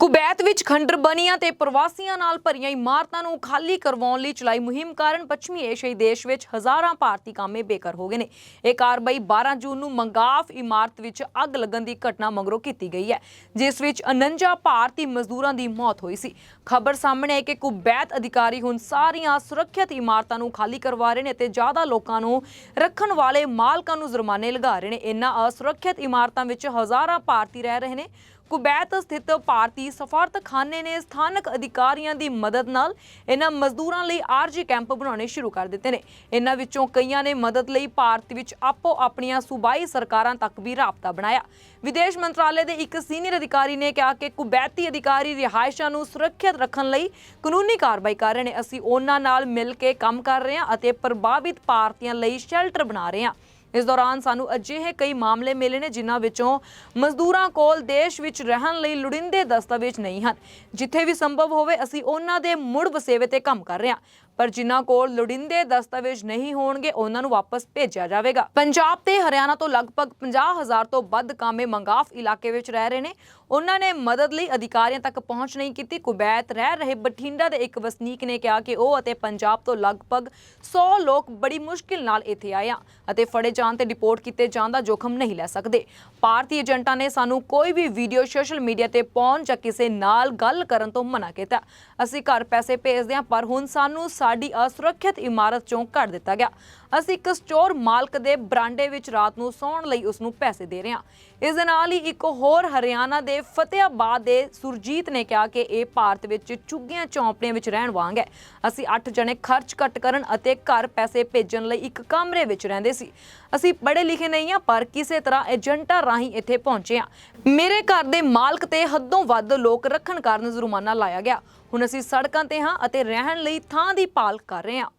ਕੁਬੈਤ ਵਿੱਚ ਖੰਡਰ ਬਣੀਆਂ ਤੇ ਪ੍ਰਵਾਸੀਆਂ ਨਾਲ ਭਰੀਆਂ ਇਮਾਰਤਾਂ ਨੂੰ ਖਾਲੀ ਕਰਵਾਉਣ ਲਈ ਚਲਾਈ ਮੁਹਿੰਮ ਕਾਰਨ ਪੱਛਮੀ ਏਸ਼ੀਆਈ ਦੇਸ਼ ਵਿੱਚ ਹਜ਼ਾਰਾਂ ਭਾਰਤੀ ਕਾਮੇ ਬੇਘਰ ਹੋ ਗਏ ਨੇ। ਇਹ ਕਾਰਵਾਈ 12 ਜੂਨ ਨੂੰ ਮੰਗਾਫ ਇਮਾਰਤ ਵਿੱਚ ਅੱਗ ਲੱਗਣ ਦੀ ਘਟਨਾ ਮਗਰੋਂ ਕੀਤੀ ਗਈ ਹੈ, ਜਿਸ ਵਿੱਚ 49 ਭਾਰਤੀ ਮਜ਼ਦੂਰਾਂ ਦੀ ਮੌਤ ਹੋਈ ਸੀ। ਖਬਰ ਸਾਹਮਣੇ ਹੈ ਕਿ ਕੁਬੈਤ ਅਧਿਕਾਰੀ ਹੁਣ ਸਾਰੀਆਂ ਸੁਰੱਖਿਅਤ ਇਮਾਰਤਾਂ ਨੂੰ ਖਾਲੀ ਕਰਵਾ ਰਹੇ ਨੇ ਤੇ ਜ਼ਿਆਦਾ ਲੋਕਾਂ ਨੂੰ ਰੱਖਣ ਵਾਲੇ ਮਾਲਕਾਂ ਨੂੰ ਜੁਰਮਾਨੇ ਲਗਾ ਰਹੇ ਨੇ। ਇਨ੍ਹਾਂ ਅਸੁਰੱਖਿਅਤ ਇਮਾਰਤਾਂ ਵਿੱਚ ਹਜ਼ਾਰਾਂ ਭਾਰਤੀ ਰਹਿ ਰਹੇ ਨੇ। ਕੁਬੈਤ ਸਥਿਤ ਭਾਰਤੀ ਸਫਾਰਤਖਾਨੇ ਨੇ ਸਥਾਨਕ ਅਧਿਕਾਰੀਆਂ ਦੀ ਮਦਦ ਨਾਲ ਇਹਨਾਂ ਮਜ਼ਦੂਰਾਂ ਲਈ ਆਰਜੀ ਕੈਂਪ ਬਣਾਉਣੇ ਸ਼ੁਰੂ ਕਰ ਦਿੱਤੇ ਨੇ। ਇਹਨਾਂ ਵਿੱਚੋਂ ਕਈਆਂ ਨੇ ਮਦਦ ਲਈ ਭਾਰਤ ਵਿੱਚ ਆਪੋ ਆਪਣੀਆਂ ਸੂਬਾਈ ਸਰਕਾਰਾਂ ਤੱਕ ਵੀ ਰਾਬਤਾ ਬਣਾਇਆ। ਵਿਦੇਸ਼ ਮੰਤਰਾਲੇ ਦੇ ਇੱਕ ਸੀਨੀਅਰ ਅਧਿਕਾਰੀ ਨੇ ਕਿਹਾ ਕਿ ਕੁਬੈਤੀ ਅਧਿਕਾਰੀ ਰਿਹਾਇਸ਼ਾਂ ਨੂੰ ਸੁਰੱਖਿਅਤ ਰੱਖਣ ਲਈ ਕਾਨੂੰਨੀ ਕਾਰਵਾਈ ਕਰ ਰਹੇ ਨੇ। ਅਸੀਂ ਉਹਨਾਂ ਨਾਲ ਮਿਲ ਕੇ ਕੰਮ ਕਰ ਰਹੇ ਹਾਂ ਅਤੇ ਪ੍ਰਭਾਵਿਤ ਭਾਰਤੀਆਂ ਲਈ ਸ਼ੈਲਟਰ ਬਣਾ ਰਹੇ ਹਾਂ। ਇਸ ਦੌਰਾਨ ਸਾਨੂੰ ਅਜਿਹੇ ਕਈ ਮਾਮਲੇ ਮਿਲੇ ਨੇ ਜਿਨ੍ਹਾਂ ਵਿੱਚੋਂ ਮਜ਼ਦੂਰਾਂ ਕੋਲ ਦੇਸ਼ ਵਿੱਚ ਰਹਿਣ ਲਈ ਲੋੜੀਂਦੇ ਦਸਤਾਵੇਜ਼ ਨਹੀਂ ਹਨ। ਜਿੱਥੇ ਵੀ ਸੰਭਵ ਹੋਵੇ, ਅਸੀਂ ਉਹਨਾਂ ਦੇ ਮੁੜ ਵਸੇਵੇ ਤੇ ਕੰਮ ਕਰ ਰਹੇ ਹਾਂ। ਪਰ ਜਿਨ੍ਹਾਂ ਕੋਲ ਲੋੜੀਂਦੇ ਦਸਤਾਵੇਜ਼ ਨਹੀਂ ਹੋਣਗੇ, ਉਹਨਾਂ ਨੂੰ ਵਾਪਸ ਭੇਜਿਆ ਜਾਵੇਗਾ। ਪੰਜਾਬ ਤੇ ਹਰਿਆਣਾ ਤੋਂ ਲਗਭਗ 50000 ਤੋਂ ਵੱਧ ਕਾਮੇ ਮੰਗਾਫ ਇਲਾਕੇ ਵਿੱਚ ਰਹਿ ਰਹੇ ਨੇ। ਉਹਨਾਂ ਨੇ ਮਦਦ ਲਈ ਅਧਿਕਾਰੀਆਂ ਤੱਕ ਪਹੁੰਚ ਨਹੀਂ ਕੀਤੀ। ਕੁਬੈਤ ਰਹਿ ਰਹੇ ਬਠਿੰਡਾ ਦੇ ਇੱਕ ਵਸਨੀਕ ਨੇ ਕਿਹਾ ਕਿ ਉਹ ਅਤੇ ਪੰਜਾਬ ਤੋਂ ਲਗਭਗ 100 ਲੋਕ ਬੜੀ ਮੁਸ਼ਕਿਲ ਨਾਲ ਇੱਥੇ ਆਏ ਆ ਅਤੇ ਫੜੇ ਜਾਣ ਤੇ ਰਿਪੋਰਟ ਕੀਤੇ ਜਾਣ ਦਾ ਜੋਖਮ ਨਹੀਂ ਲੈ ਸਕਦੇ। ਭਾਰਤੀ ਏਜੰਟਾਂ ਨੇ ਸਾਨੂੰ ਕੋਈ ਵੀ ਵੀਡੀਓ ਸੋਸ਼ਲ ਮੀਡੀਆ ਤੇ ਪਾਉਣ ਜਾਂ ਕਿਸੇ ਨਾਲ ਗੱਲ ਕਰਨ ਤੋਂ ਮਨਾ ਕੀਤਾ। ਅਸੀਂ ਘਰ ਪੈਸੇ ਭੇਜਦੇ ਹਾਂ, ਪਰ ਹੁਣ ਸਾਨੂੰ ਸਾਡੀ ਅਸੁਰੱਖਿਅਤ ਇਮਾਰਤ ਚੋਂ ਕੱਢ ਦਿੱਤਾ ਗਿਆ। ਅਸੀਂ ਇੱਕ ਸਟੋਰ ਮਾਲਕ ਦੇ ਬਰਾਂਡੇ ਵਿੱਚ ਰਾਤ ਨੂੰ ਸੌਣ ਲਈ ਉਸ ਨੂੰ ਪੈਸੇ ਦੇ ਰਹੇ ਹਾਂ। ਇਸ ਦੇ ਨਾਲ ਹੀ ਇੱਕ ਹੋਰ ਹਰਿਆਣਾ ਦੇ ਫਤਿਆਬਾਦ ਦੇ ਸੁਰਜੀਤ ਨੇ ਕਿਹਾ ਕਿ ਇਹ ਭਾਰਤ ਵਿੱਚ ਚੁੱਗੀਆਂ ਚੌਂਪੜੀਆਂ ਵਿੱਚ ਰਹਿਣ ਵਾਂਗ ਹੈ। ਅਸੀਂ 8 ਜਣੇ ਖਰਚ ਘੱਟ ਕਰਨ ਅਤੇ ਘਰ ਪੈਸੇ ਭੇਜਣ ਲਈ ਇੱਕ ਕਮਰੇ ਵਿੱਚ ਰਹਿੰਦੇ ਸੀ। ਅਸੀਂ ਪੜ੍ਹੇ ਲਿਖੇ ਨਹੀਂ ਹਾਂ, ਪਰ ਕਿਸੇ ਤਰ੍ਹਾਂ ਏਜੰਟਾਂ ਰਾਹੀਂ ਇੱਥੇ ਪਹੁੰਚੇ ਹਾਂ। ਮੇਰੇ ਘਰ ਦੇ ਮਾਲਕ ਤੇ ਹੱਦੋਂ ਵੱਧ ਲੋਕ ਰੱਖਣ ਕਾਰਨ ਜੁਰਮਾਨਾ ਲਾਇਆ ਗਿਆ। ਹੁਣ ਅਸੀਂ ਸੜਕਾਂ ਤੇ ਹਾਂ ਅਤੇ ਰਹਿਣ ਲਈ ਥਾਂ ਦੀ ਭਾਲ ਕਰ ਰਹੇ ਹਾਂ।